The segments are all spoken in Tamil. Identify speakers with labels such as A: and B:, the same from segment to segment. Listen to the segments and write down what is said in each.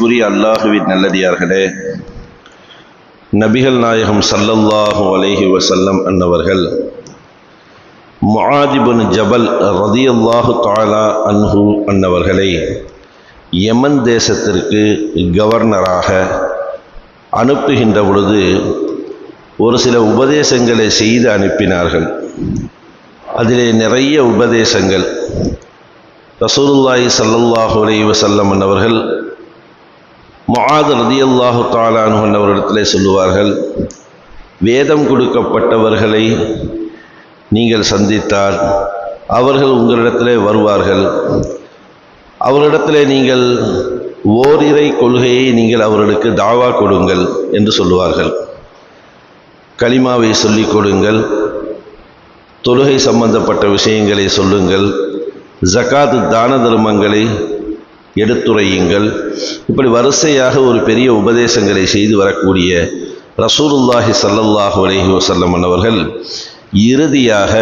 A: குறிய அல்லாஹுவின் நல்லடியார்களே நபிகள் நாயகம் சல்லல்லாஹு அலைஹி வசல்லம் அன்னவர்கள் முஆதிபுன் ஜபல் ரதியல்லாஹு தாலா அன்ஹு அன்னவர்களை யமன் தேசத்திற்கு கவர்னராக அனுப்புகின்ற பொழுது ஒரு சில உபதேசங்களை செய்து அனுப்பினார்கள். அதிலே நிறைய உபதேசங்கள். ரசூலுல்லாஹி சல்லல்லாஹு அலைஹி வசல்லம் அன்னவர்கள் மொஹாத் ரதி அல்லாஹு தாலானு அவரிடத்திலே சொல்லுவார்கள் வேதம் கொடுக்கப்பட்டவர்களை நீங்கள் சந்தித்தால் அவர்கள் உங்களிடத்திலே வருவார்கள். அவரிடத்திலே நீங்கள் ஓரிரை கொள்கையை நீங்கள் அவர்களுக்கு தாவா கொடுங்கள் என்று சொல்லுவார்கள். கலிமாவை சொல்லிக் கொடுங்கள் தொழுகை சம்பந்தப்பட்ட விஷயங்களை சொல்லுங்கள் ஜகாத் தான தர்மங்களை எடுத்துரையுங்கள். இப்படி வரிசையாக ஒரு பெரிய உபதேசங்களை செய்து வரக்கூடிய ரசூலுல்லாஹி சல்லல்லாஹு அலஹி வசல்லம் அவர்கள் இறுதியாக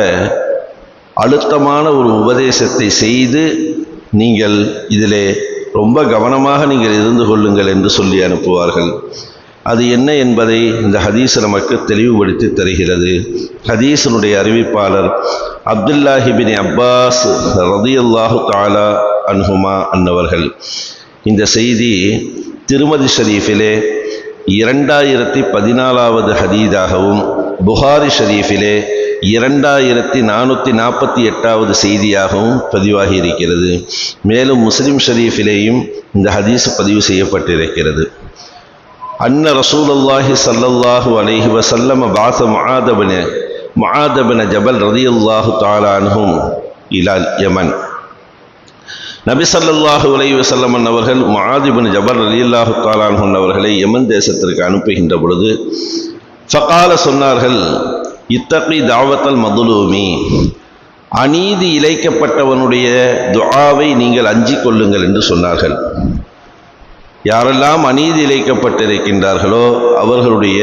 A: அழுத்தமான ஒரு உபதேசத்தை செய்து நீங்கள் இதிலே ரொம்ப கவனமாக நீங்கள் இருந்து கொள்ளுங்கள் என்று சொல்லி அனுப்புவார்கள். அது என்ன என்பதை இந்த ஹதீஸ் நமக்கு தெளிவுபடுத்தி தருகிறது. ஹதீஸனுடைய அறிவிப்பாளர் அப்துல்லாஹிபின் அப்பாஸ் ரதியுல்லாஹு தாலா அன்ஹுமா அன்னவர்கள். இந்த செய்தி திருமதி ஷரீஃபிலே இரண்டாயிரத்தி பதினாலாவது ஹதீதாகவும் புகாரி ஷரீஃபிலே இரண்டாயிரத்தி நானூற்றி நாற்பத்தி எட்டாவது செய்தியாகவும் பதிவாகி இருக்கிறது மேலும் முஸ்லிம் ஷரீஃபிலேயும் இந்த ஹதீஸ் பதிவு செய்யப்பட்டிருக்கிறது. அன்ன ரசூலல்லாஹி சல்லல்லாஹு அலைஹி வஸல்லம் வாச மகாதபன மகாதபன ஜபல் ரதியல்லாஹு தஆலா இலால் யமன். நபி ஸல்லல்லாஹு அலைஹி வஸல்லம் அவர்கள் முஆதிபின் ஜபர் அலி அல்லாஹு தாலான் அவர்களை யமன் தேசத்திற்கு அனுப்புகின்ற பொழுது ஃபகால சொன்னார்கள் இத்தகி தாவத்தல் மதுலூமி. அநீதி இழைக்கப்பட்டவனுடைய துஆவை நீங்கள் அஞ்சிக் கொள்ளுங்கள் என்று சொன்னார்கள். யாரெல்லாம் அநீதி இழைக்கப்பட்டிருக்கின்றார்களோ அவர்களுடைய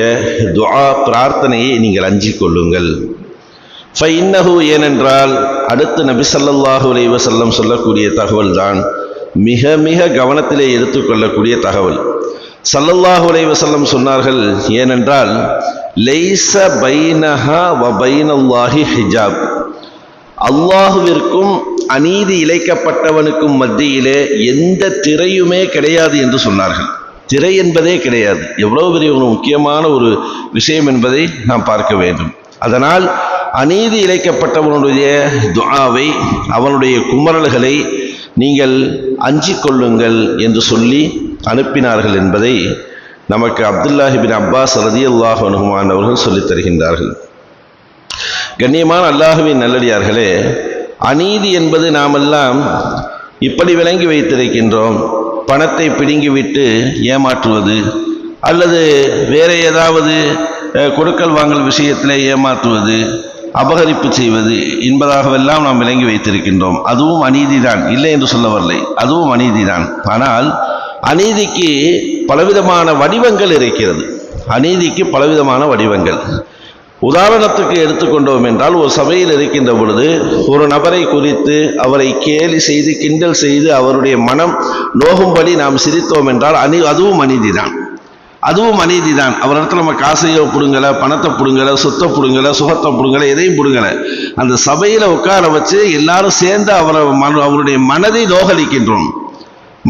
A: துஆ பிரார்த்தனையை நீங்கள் அஞ்சிக் கொள்ளுங்கள். ஃபைன்னஹு ஏனென்றால் அடுத்து நபி ஸல்லல்லாஹு அலைஹி வஸல்லம் சொல்லக்கூடிய தகவல் தான் மிக மிக கவனத்திலே எடுத்துக்கொள்ளக்கூடிய தகவல். சல்லல்லாஹு அலைஹி செல்லம் சொன்னார்கள் ஏனென்றால் லைஸ பைனஹா வ பைனல்லாஹி ஹிஜாப். அல்லாஹுவிற்கும் அநீதி இழைக்கப்பட்டவனுக்கும் மத்தியிலே எந்த திரையுமே கிடையாது என்று சொன்னார்கள். திரை என்பதே கிடையாது. எவ்வளவு பெரிய ஒரு முக்கியமான ஒரு விஷயம் என்பதை நாம் பார்க்க வேண்டும். அதனால் அநீதி இழைக்கப்பட்டவனுடைய துஆவை அவனுடைய குமரல்களை நீங்கள் அஞ்சிக் கொள்ளுங்கள் என்று சொல்லி அனுப்பினார்கள் என்பதை நமக்கு அப்துல்லாஹிபின் அப்பாஸ் ரதியல்லாஹ் அனுகுமான் அவர்கள் சொல்லித் தருகின்றார்கள். கண்ணியமான அல்லாஹுவின் நல்லடியார்களே அநீதி என்பது நாமெல்லாம் இப்படி விளங்கி வைத்திருக்கின்றோம். பணத்தை பிடுங்கிவிட்டு ஏமாற்றுவது அல்லது வேறு ஏதாவது கொடுக்கல் வாங்கல் விஷயத்தில் ஏமாற்றுவது அபகரிப்பு செய்வது என்பதாகவெல்லாம் நாம் விளங்கி வைத்திருக்கின்றோம். அதுவும் அநீதிதான். இல்லை என்று சொல்ல வரலை அதுவும் அநீதிதான். ஆனால் அநீதிக்கு பலவிதமான வடிவங்கள் இருக்கிறது. அநீதிக்கு பலவிதமான வடிவங்கள். உதாரணத்துக்கு எடுத்துக்கொண்டோம் என்றால் ஒரு சபையில் இருக்கின்ற பொழுது ஒரு நபரை குறித்து அவரை கேலி செய்து கிண்டல் செய்து அவருடைய மனம் நோகும்படி நாம் சிரித்தோம் என்றால் அநீ அதுவும் அநீதிதான். அதுவும் அநீதி தான். அவர் அவரிடத்துல நம்ம காசையோ பிடுங்கலை பணத்தை பிடுங்கலை சொத்தை பிடுங்கலை சுகத்தை பிடுங்கலை எதையும் பிடுங்கலை. அந்த சபையில் உட்கார வச்சு எல்லாரும் சேர்ந்து அவரை மன அவருடைய மனதை நோகடிக்கின்றோம்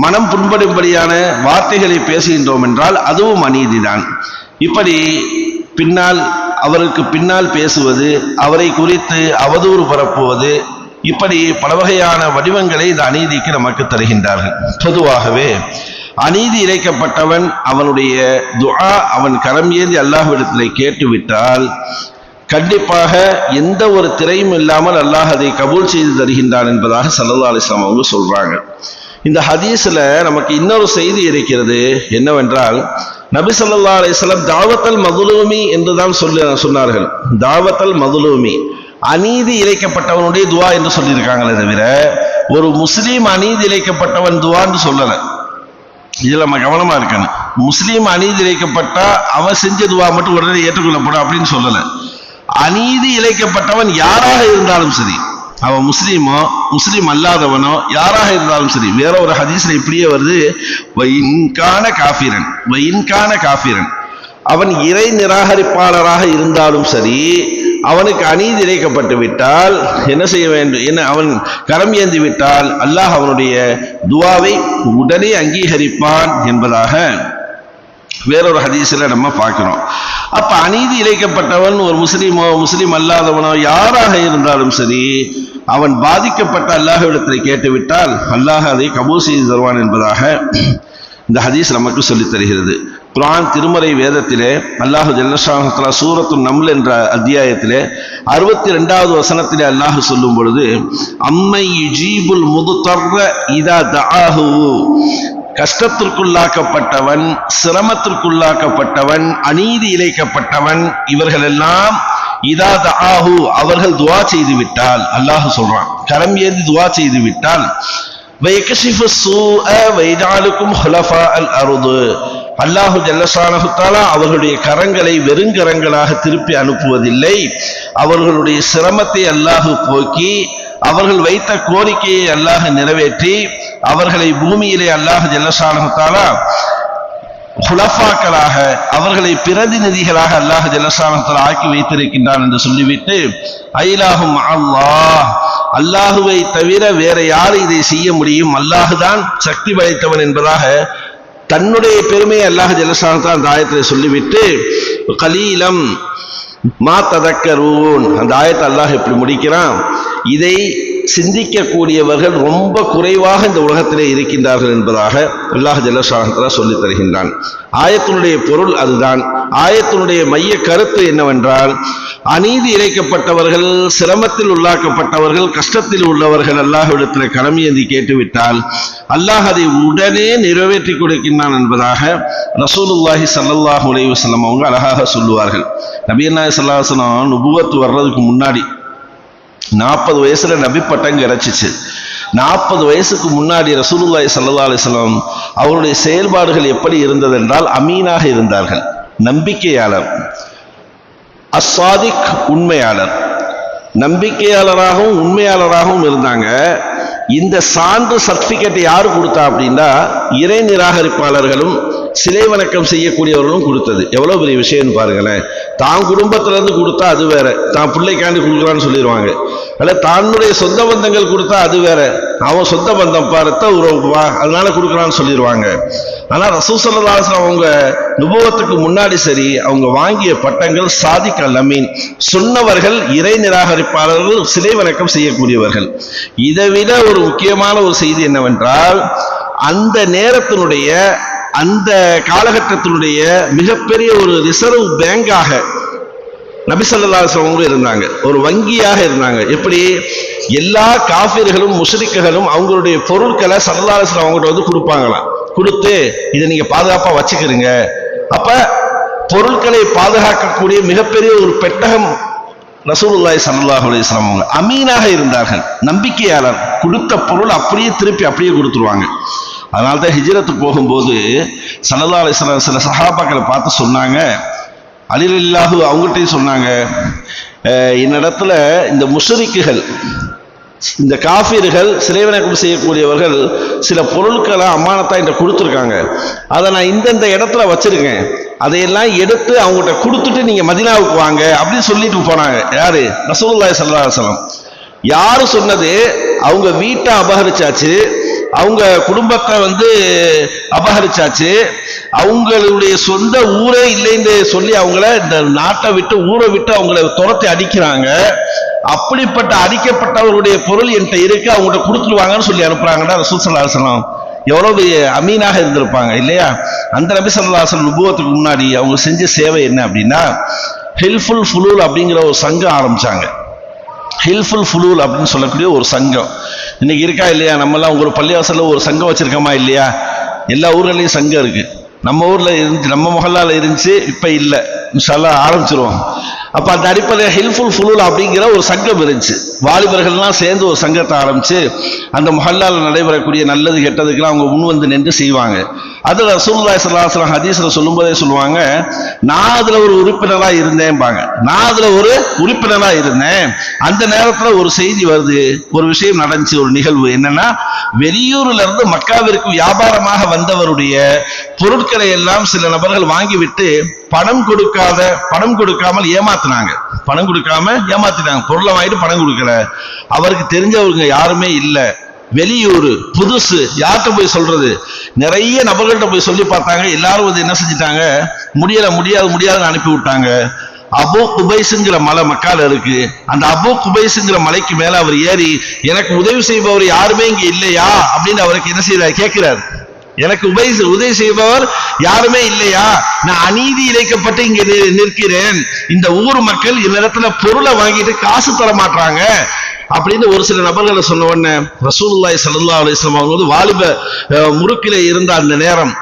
A: மனம் புண்படும்படியான வார்த்தைகளை பேசுகின்றோம் என்றால் அதுவும் அநீதிதான் இப்படி பின்னால் அவருக்கு பின்னால் பேசுவது அவரை குறித்து அவதூறு பரப்புவது இப்படி பல வகையான வடிவங்களை இந்த அநீதிக்கு நமக்கு தருகின்றார்கள். பொதுவாகவே அநீதி இழைக்கப்பட்டவன் அவனுடைய துஆ அவன் கரம் ஏந்தி அல்லாஹ்விடத்தில் கேட்டுவிட்டால் கண்டிப்பாக எந்த ஒரு திரையும் இல்லாமல் அல்லாஹ் அதை கபூல் செய்து தருகின்றான் என்பதாக சல்லா அலிஸ்லாம் அவங்க சொல்றாங்க. இந்த ஹதீஸில் நமக்கு இன்னொரு செய்தி இருக்கிறது என்னவென்றால் நபி ஸல்லல்லாஹு அலிஸ்லாம் தாவத்தல் மதுலூமி என்று தான் சொல்லி சொன்னார்கள். தாவத்தல் மதுலூமி அநீதி இழைக்கப்பட்டவனுடைய துவா என்று சொல்லியிருக்காங்களே தவிர ஒரு முஸ்லீம் அநீதி இழைக்கப்பட்டவன் துவான்னு சொல்லலை. இதுல நம்ம கவனமா இருக்கணும். முஸ்லீம் அநீதி இழைக்கப்பட்டா அவன் செஞ்ச துவா மட்டும் உடனே ஏற்றுக்கொள்ளப்படும் அப்படின்னு சொல்லல. அநீதி இழைக்கப்பட்டவன் யாராக இருந்தாலும் சரி அவன் முஸ்லீமோ முஸ்லீம் அல்லாதவனோ யாராக இருந்தாலும் சரி வேற ஒரு ஹதீஸில் இப்படியே வருது வயின்கான காஃபிரன் வைன்கான காஃபிரன். அவன் இறை நிராகரிப்பாளராக இருந்தாலும் சரி அவனுக்கு அநீதி இழைக்கப்பட்டு விட்டால் என்ன செய்ய வேண்டும்? என்ன அவன் கரம் ஏந்தி விட்டால் அல்லாஹ் அவனுடைய துவாவை உடனே அங்கீகரிப்பான் என்பதாக வேறொரு ஹதீஸில் நம்ம பார்க்கிறோம். அப்ப அநீதி இழைக்கப்பட்டவன் ஒரு முஸ்லீமோ முஸ்லீம் அல்லாதவனோ யாராக இருந்தாலும் சரி அவன் பாதிக்கப்பட்ட அல்லாஹ்விடத்தில் கேட்டுவிட்டால் அல்லாஹ் அதை கபூல் செய்து தருவான் என்பதாக இந்த ஹதீஸ் நமக்கு சொல்லித் தருகிறது. குரான் திருமறை வேதத்திலே அல்லாஹு ஜல்லஷாஹலா சூரத்து நம்ல் என்ற அத்தியாயத்திலே அறுபத்தி ரெண்டாவது வசனத்திலே அல்லாஹு சொல்லும் பொழுது அம்மை ஜீபுல் முதுதர்ற இதா தாஹு கஷ்டத்திற்குள்ளாக்கப்பட்டவன் சிரமத்திற்குள்ளாக்கப்பட்டவன் அநீதி இழைக்கப்பட்டவன் இவர்களெல்லாம் இதா தாஹு அவர்கள் துவா செய்து விட்டால் அல்லாஹு சொல்றான் கரம் ஏந்தி துவா செய்து விட்டால் வைகசிஃபு சூ வைதாலுக்கும் ஹலஃபா அல் அருது அல்லாஹு ஜல்லசானகுத்தாலா அவர்களுடைய கரங்களை வெறுங்கரங்களாக திருப்பி அனுப்புவதில்லை. அவர்களுடைய சிரமத்தை அல்லாஹு போக்கி அவர்கள் வைத்த கோரிக்கையை அல்லாஹ் நிறைவேற்றி அவர்களை பூமியிலே அல்லாஹ் ஜல்லசானகுத்தாலா தஆலா ஹுலஃபாக்களாக அவர்களை பிரதிநிதிகளாக அல்லாஹ் ஜல்லஷானஹு ஆக்கி வைத்திருக்கின்றான் என்று சொல்லிவிட்டு ஐலாகும் அல்லாஹ் அல்லாஹுவை தவிர வேற யார் இதை செய்ய முடியும்? அல்லாஹுதான் சக்தி படைத்தவன் என்பதாக தன்னுடைய பெருமையை அல்லாஹ் ஜல்லஷானஹு அந்த ஆயத்தில் சொல்லிவிட்டு கலீலம் மா ததக்கரூன் அந்த ஆயத்தை அல்லாஹ் எப்படி முடிக்கிறான். இதை சிந்திக்கக்கூடியவர்கள் ரொம்ப குறைவாக இந்த உலகத்திலே இருக்கின்றார்கள் என்பதாக அல்லாஹ் ஜல்லஷாஹலா சொல்லித் தருகின்றான். ஆயத்தினுடைய பொருள் அதுதான். ஆயத்தினுடைய மைய கருத்து என்னவென்றால் அநீதி இழைக்கப்பட்டவர்கள் சிரமத்தில் உள்ளாக்கப்பட்டவர்கள் கஷ்டத்தில் உள்ளவர்கள் அல்லாஹ்விடத்தில் கடமையேந்தி கேட்டுவிட்டால் அல்லாஹ் அதை உடனே நிறைவேற்றி கொடுக்கின்றான் என்பதாக ரசூலுல்லாஹி சல்லாஹ் அலைஹி வஸல்லம் அவங்க அழகாக சொல்லுவார்கள். நபியல்லாஹி ஸல்லல்லாஹு நுபுவத்து வர்றதுக்கு முன்னாடி நாற்பது வயசுல நபி பட்டம் கிடைச்சிச்சு. நாற்பது வயசுக்கு முன்னாடி ரசூலுல்லாய் சல்லா அலிஸ்லாம் அவருடைய செயல்பாடுகள் எப்படி இருந்ததென்றால் அமீனாக இருந்தார்கள். நம்பிக்கையாளர். அஸ்வாதிக் உண்மையாளர். நம்பிக்கையாளராகவும் உண்மையாளராகவும் இருந்தாங்க. இந்த சான்று சர்டிபிகேட் யார் கொடுத்தா அப்படின்னா இறை நிராகரிப்பாளர்களும் சிலை வணக்கம் செய்யக்கூடியவர்களும் கொடுத்தது. எவ்வளோ பெரிய விஷயம்னு பாருங்களேன். தான் குடும்பத்திலேருந்து கொடுத்தா அது வேற. தான் பிள்ளைக்காண்டி கொடுக்குறான்னு சொல்லிடுவாங்க. அல்ல தன்னுடைய சொந்த பந்தங்கள் கொடுத்தா அது வேற. அவன் சொந்த பந்தம் பாரத்த உறவுப்பா அதனால கொடுக்குறான்னு சொல்லிடுவாங்க ஆனால் ரசூசல்லாசன் அவங்க நுபவத்துக்கு முன்னாடி சரி அவங்க வாங்கிய பட்டங்கள் சாதி கல்லமீன் சொன்னவர்கள் இறை நிராகரிப்பாளர்கள் சிலை வணக்கம் செய்யக்கூடியவர்கள். இதை விட ஒரு முக்கியமான ஒரு செய்தி என்னவென்றால் அந்த நேரத்தினுடைய அந்த காலகட்டத்தினுடைய மிகப்பெரிய ஒரு ரிசர்வ் பேங்காக நபிசல்லாசவங்க இருந்தாங்க. ஒரு வங்கியாக இருந்தாங்க. எப்படி? எல்லா காஃபிர்களும் முஷ்ரிக்குகளும் அவங்களுடைய பொருட்களை சரதாரசன் அவங்ககிட்ட வந்து கொடுப்பாங்களாம். கொடுத்து இதை நீங்க பாதுகாப்பா வச்சுக்கிறீங்க. அப்ப பொருட்களை பாதுகாக்கக்கூடிய மிகப்பெரிய ஒரு பெட்டகம் நசூலுல்லாய் சல்லாஹ் அலிஸ்லாம் அவங்க. அமீனாக இருந்தார்கள். நம்பிக்கையாளர். கொடுத்த பொருள் அப்படியே திருப்பி அப்படியே கொடுத்துருவாங்க. அதனால தான் ஹிஜ்ரத்து போகும்போது சல்லா அலிஸ்லாம் சில சஹாபாக்களை பார்த்து சொன்னாங்க. அலிலில்லாஹு அவங்ககிட்டையும் சொன்னாங்க. இந்த என்னிடத்துல இந்த முஷரிக்குகள் இந்த காஃபிர்கள் சிலைவணக்கம் செய்யக்கூடியவர்கள் சில பொருட்களை அம்மானத்தா என்கிட்ட கொடுத்துருக்காங்க. அதை நான் இந்தந்த இடத்துல வச்சிருக்கேன். அதையெல்லாம் எடுத்து அவங்ககிட்ட கொடுத்துட்டு நீங்க மதினாவுக்கு வாங்க அப்படின்னு சொல்லிட்டு போனாங்க. யாரு? ரசூலுல்லாஹி சல்லாசலம் யாரு சொன்னது? அவங்க வீட்டை அபகரிச்சாச்சு. அவங்க குடும்பத்தை வந்து அபகரிச்சாச்சு. அவங்களுடைய சொந்த ஊரே இல்லைன்னு சொல்லி அவங்கள இந்த நாட்டை விட்டு ஊரை விட்டு அவங்கள துரத்தி அடிக்கிறாங்க. அப்படிப்பட்ட அடிக்கப்பட்டவர்களுடைய பொருள் என்கிட்ட இருக்கு அவங்கள்ட்ட கொடுத்துருவாங்கன்னு சொல்லி அனுப்புறாங்கடா ரசூல் ஸல்லல்லாஹு எவ்வளவு அமீனாக இருந்திருப்பாங்க இல்லையா? அந்த நபி ஸல்லல்லாஹு உபவத்துக்கு நுபுவத்துக்கு முன்னாடி அவங்க செஞ்ச சேவை என்ன அப்படின்னா ஹில்ஃபுல் ஃபுலூல் அப்படிங்கிற ஒரு சங்கம் ஆரம்பிச்சாங்க. ஹில்ஃபுல் ஃபுலூல் அப்படின்னு சொல்லக்கூடிய ஒரு சங்கம். இன்னைக்கு இருக்கா இல்லையா? நம்மலாம் ஒரு பள்ளிவாசலில் ஒரு சங்கம் வச்சிருக்கோமா இல்லையா? எல்லா ஊர்களையும் சங்கம் இருக்கு. நம்ம ஊரில் இருந்துச்சு நம்ம முகல்லால் இருந்துச்சு இப்போ இல்லை. இன்ஷால்லா ஆரம்பிச்சிருவோம். அப்போ அந்த அடிப்படையில் ஹெல்ப்ஃபுல் ஃபுலூல் அப்படிங்கிற ஒரு சங்கம் இருந்துச்சு. வாலிபர்கள்லாம் சேர்ந்து ஒரு சங்கத்தை ஆரம்பித்து அந்த மஹல்லால் நடைபெறக்கூடிய நல்லது கெட்டதுக்கெல்லாம் அவங்க முன் வந்து நின்று செய்வாங்க. அது ரசூல்லா ஸல்லல்லாஹு ஹதீஸ்ல சொல்லும் போதே சொல்லும்போதே சொல்லுவாங்க நான் அதுல ஒரு உறுப்பினரா இருந்தேன்பாங்க. நான் அதுல ஒரு உறுப்பினரா இருந்தேன். அந்த நேரத்துல ஒரு செய்தி வருது ஒரு விஷயம் நடந்துச்சு ஒரு நிகழ்வு என்னன்னா வெளியூர்ல இருந்து மக்காவிற்கு வியாபாரமாக வந்தவருடைய பொருட்களை எல்லாம் சில நபர்கள் வாங்கிவிட்டு பணம் கொடுக்காத பணம் கொடுக்காமல் ஏமாத்துனாங்க. பணம் கொடுக்காம ஏமாத்தினாங்க பொருளை வாங்கிட்டு பணம் கொடுக்கல. அவருக்கு தெரிஞ்சவங்க யாருமே இல்லை. வெளியூர் புதுசு யார்கிட்ட போய் சொல்றது? நிறைய நபர்கள்ட்ட போய் சொல்லி பார்த்தாங்க. எல்லாரும் வந்து என்ன செஞ்சிட்டாங்க? முடியல முடியாது முடியாதுன்னு அனுப்பி விட்டாங்க. அபோ குபைஸுங்கிற மலை மக்கால இருக்கு. அந்த அபோ குபைஸுங்கிற மலைக்கு மேல அவர் ஏறி எனக்கு உதவி செய்பவர் யாருமே இங்க இல்லையா? அப்படின்னு அவருக்கு என்ன செய்யறாரு கேட்கிறார். எனக்கு உபை உதவி செய்பவர் யாருமே இல்லையா? நான் அநீதி இழைக்கப்பட்டு இங்க நி- நிற்கிறேன். இந்த ஊர் மக்கள் இந்த இடத்துல பொருளை வாங்கிட்டு காசு தர மாட்டாங்க அப்படின்னு ஒரு சில நபர்களை சொன்ன உடனே ரசூல்லாய் சல்லா அலிஸ்லாம் அவங்க வந்து வாலிப முறுக்கிலே இருந்த அந்த நேரம்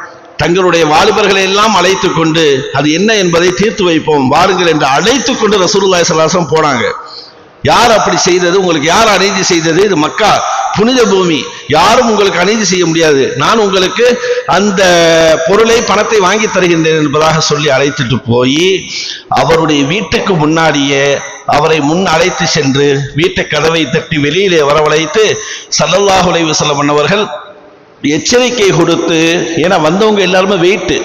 A: தங்களுடைய வாலிபர்களை எல்லாம் அழைத்து கொண்டு அது என்ன என்பதை தீர்த்து வைப்போம் வாருங்கள் என்று அழைத்து கொண்டு ரசூல்லாய் சல்லாசம் போனாங்க. யார் அப்படி செய்தது? உங்களுக்கு யார் அநீதி செய்தது? இது மக்கா புனித பூமி. யாரும் உங்களுக்கு அநீதி செய்ய முடியாது. நான் உங்களுக்கு அந்த பொருளை பணத்தை வாங்கி தருகின்றேன் என்பதாக சொல்லி அழைத்துட்டு போய் அவருடைய வீட்டுக்கு முன்னாடியே அவரை முன் அழைத்து சென்று வீட்டு கதவை தட்டி வெளியிலே வரவழைத்து சல்லல்லாஹு அலைஹி வஸல்லம் எச்சரிக்கை கொடுத்து ஏன்னா வந்தவங்க எல்லாருமே வெயிட்டு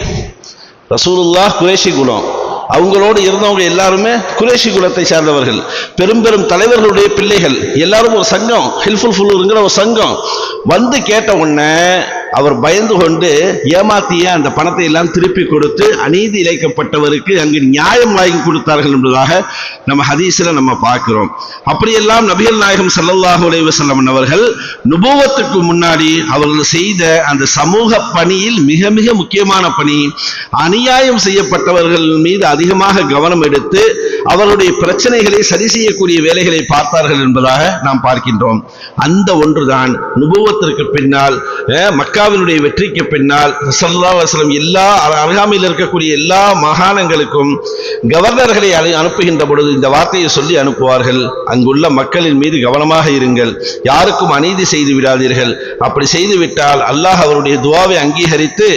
A: ரசூலுல்லா குரேஷி குலம். அவங்களோடு இருந்தவங்க எல்லாருமே குரேஷி குலத்தை சார்ந்தவர்கள். பெரும் பெரும் தலைவர்களுடைய பிள்ளைகள். எல்லாரும் ஒரு சங்கம். ஹெல்ப்ஃபுல் ஃபுல்லுங்கிற ஒரு சங்கம். வந்து கேட்ட உடனே அவர் பயந்து கொண்டு ஏமாத்திய அந்த பணத்தை எல்லாம் திருப்பி கொடுத்து அநீதி இழைக்கப்பட்டவருக்கு அங்கு நியாயம் வாங்கி கொடுத்தார்கள் என்பதாக நம்ம ஹதீஸில் நம்ம பார்க்கிறோம். அப்படியெல்லாம் நபிகள் நாயகம் சல்லல்லாஹு அலைஹி செல்லமன் அவர்கள் நுபுவத்துக்கு முன்னாடி அவர்கள் செய்த அந்த சமூக பணியில் மிக மிக முக்கியமான பணி அநியாயம் செய்யப்பட்டவர்கள் மீது அதிகமாக கவனம் எடுத்து அவருடைய பிரச்சனைகளை சரி செய்யக்கூடிய வேலைகளை பார்த்தார்கள் என்பதாக நாம் பார்க்கின்றோம். அந்த ஒன்றுதான் நுபுவத்திற்கு பின்னால் மக்காவினுடைய வெற்றிக்கு பின்னால் ஸல்லல்லாஹு எல்லா அருகாமையில் இருக்கக்கூடிய எல்லா மாகாணங்களுக்கும் கவர்னர்களை அனுப்புகின்ற பொழுது இந்த வார்த்தையை சொல்லி அனுப்புவார்கள். அங்குள்ள மக்களின் மீது கவனமாக இருங்கள். யாருக்கும் அநீதி செய்து விடாதீர்கள். அப்படி செய்துவிட்டால் அல்லாஹ் அவருடைய துவாவை அங்கீகரித்து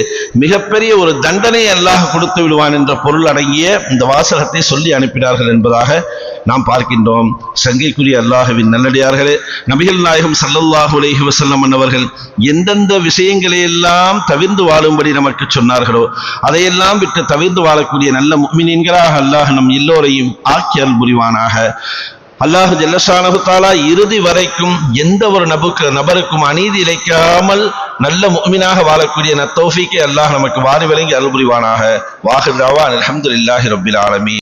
A: மிகப்பெரிய ஒரு தண்டனை அல்லாஹ் கொடுத்து விடுவான் என்ற பொருள் அடங்கிய இந்த வாசகத்தை சொல்லி அனுப்பினார் அனுப்பினார்கள் என்பதாக நாம் பார்க்கின்றோம். சங்கைக்குரிய அல்லாஹுவின் நல்லடியார்களே நபிகள் நாயகம் சல்லல்லாஹு அலேஹி வசல்லம் அன்னவர்கள் எந்தெந்த விஷயங்களை எல்லாம் தவிர்ந்து வாழும்படி நமக்கு சொன்னார்களோ அதையெல்லாம் விட்டு தவிர்ந்து வாழக்கூடிய நல்ல முஃமினீன்களாக அல்லாஹ் நம் எல்லோரையும் ஆக்கி அருள் புரிவானாக அல்லாஹு ஜல்லஷானஹு தாலா இறுதி வரைக்கும் எந்த ஒரு நபுக்கு நபருக்கும் அநீதி இழைக்காமல் நல்ல முஃமினாக வாழக்கூடிய நத்தௌஃபீக்கை அல்லாஹ் நமக்கு வாரி வழங்கி அருள் புரிவானாக வாஹிர் அலமதுல்லாஹி ரபில் ஆலமி